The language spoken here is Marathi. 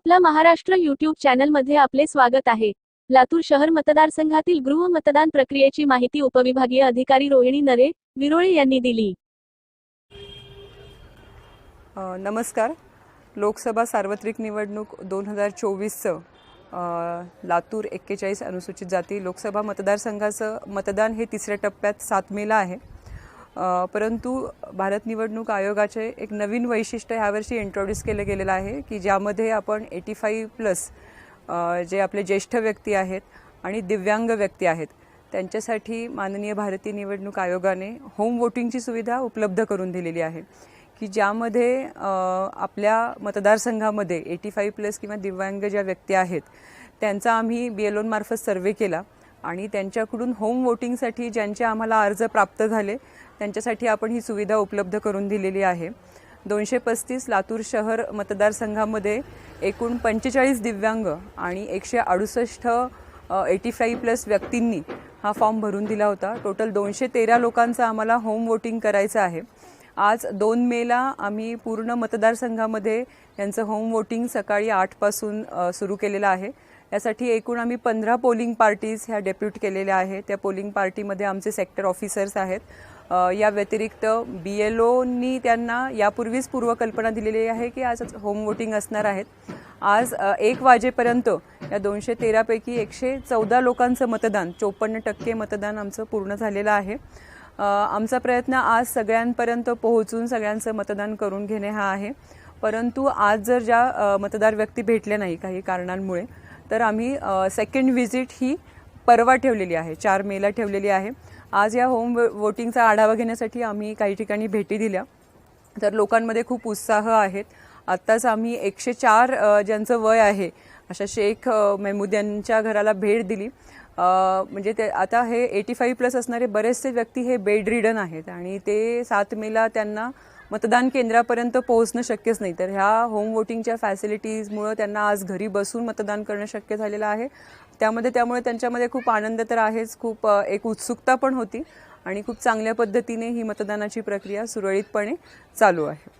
आपला महाराष्ट्र युट्यूब चॅनलमध्ये आपले स्वागत आहे. लातूर शहर मतदारसंघातील गृह मतदान प्रक्रियेची माहिती उपविभागीय अधिकारी रोहिणी नरे विरोळे यांनी दिली. नमस्कार. लोकसभा सार्वत्रिक निवडणूक दोन हजार चोवीसचं लातूर एक्केचाळीस अनुसूचित जाती लोकसभा मतदारसंघाचं मतदान हे तिसऱ्या टप्प्यात सात मेला आहे. परंतु भारत निवडणूक आयोगाचे एक नवीन वैशिष्ट्य ह्यावर्षी इंट्रोड्यूस केलं गेलेलं आहे की ज्यामध्ये आपण एटी फाईव्ह प्लस जे आपले ज्येष्ठ व्यक्ती आहेत आणि दिव्यांग व्यक्ती आहेत त्यांच्यासाठी माननीय भारतीय निवडणूक आयोगाने होम वोटिंगची सुविधा उपलब्ध करून दिलेली आहे. की ज्यामध्ये आपल्या मतदारसंघामध्ये एटी फाईव्ह प्लस किंवा दिव्यांग ज्या व्यक्ती आहेत त्यांचा आम्ही बी एल ओनमार्फत सर्वे केला. आणि त्यांच्याकडून होम वोटिंगसाठी ज्यांचे आम्हाला अर्ज प्राप्त झाले त्यांच्यासाठी आपण ही सुविधा उपलब्ध करून दिलेली आहे. दोनशे पस्तीस लातूर शहर मतदारसंघामध्ये एकूण पंचेचाळीस दिव्यांग आणि एकशे अडुसष्ट एटी फाईव्ह प्लस व्यक्तींनी हा फॉर्म भरून दिला होता. टोटल दोनशे तेरा लोकांचं आम्हाला होम वोटिंग करायचं आहे. आज दोन मेला आम्ही पूर्ण मतदारसंघामध्ये यांचं होम वोटिंग सकाळी आठपासून सुरू केलेलं आहे. यासाठी एकूण आम्ही पंधरा पोलिंग पार्टीज ह्या डेप्यूट केलेल्या आहेत. त्या पोलिंग पार्टीमध्ये आमचे सेक्टर ऑफिसर्स आहेत. या व्यतिरिक्त बी एल ओनी त्यांना यापूर्वीच पूर्वकल्पना दिलेली आहे की आज होम वोटिंग असणार आहेत. आज एक वाजेपर्यंत या दोनशे तेरापैकी एकशे चौदा लोकांचं मतदान चोपन्न टक्के मतदान आमचं पूर्ण झालेलं आहे. आमचा प्रयत्न आज सगळ्यांपर्यंत पोहोचून सगळ्यांचं मतदान करून घेणे हा आहे. परंतु आज जर ज्या मतदार व्यक्ती भेटल्या नाही काही कारणांमुळे तर आम्ही सेकंड व्हिजिट ही परवा ठेवलेली आहे चार मेला ठेवलेली आहे. आज या होम वोटिंगचा आढावा घेण्यासाठी आम्ही काही ठिकाणी भेटी दिल्या. तर लोकांमध्ये खूप उत्साह आहेत. आत्ताच आम्ही एकशे चार ज्यांचं वय आहे अशा शेख मेहमूद यांच्या घराला भेट दिली. म्हणजे ते आता हे एटी फाईव्ह प्लस असणारे बरेचसे व्यक्ती हे बेड रिडन आहेत आणि ते सात मेला त्यांना मतदान केंद्रापर्यंत पोहोचणं शक्यच नाही. तर ह्या होम वोटिंगच्या फॅसिलिटीजमुळं त्यांना आज घरी बसून मतदान करणं शक्य झालेलं आहे. त्यामध्ये त्यामुळे त्यांच्यामध्ये खूप आनंद तर आहेच. खूप एक उत्सुकता पण होती आणि खूप चांगल्या पद्धतीने ही मतदानाची प्रक्रिया सुरळीतपणे चालू आहे.